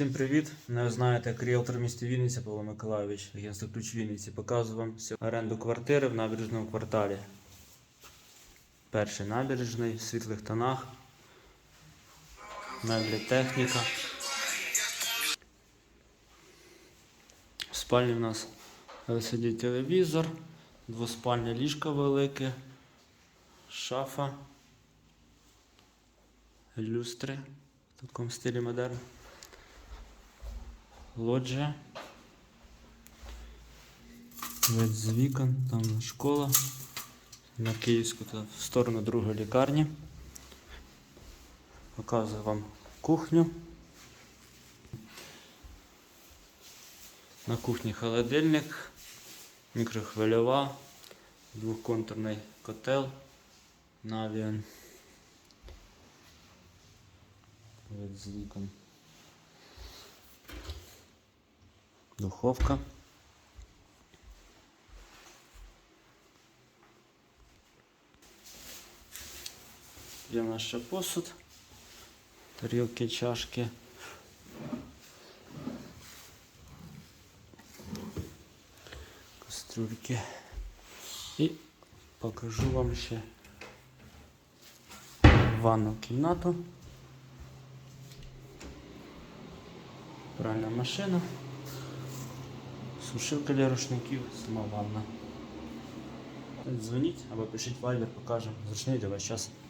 Всім привіт! Мене знаєте, як ріелтор місті Вінниця Павло Миколайович, агентство ключ Вінниці. Показую вам оренду квартири в набережному кварталі. Перший набережний в світлих тонах. Меблі техніка. В спальні в нас LCD телевізор, двоспальне ліжко велике, шафа, люстри в такому стилі модерн. Лоджія. Вид з вікон, там школа. На Київську та в сторону другої лікарні. Показую вам кухню. На кухні холодильник, мікрохвильова, двохконтурний котел, навіон. Вид з вікон. Духовка. Є в нас ще посуд. Тарілки, чашки. Кастрюльки. І покажу вам ще ванну кімнату. Пральна машина. Сушилка для рушників, сама ванна. Дзвоніть або пишіть вайбер, покажемо. Зручний для вас час.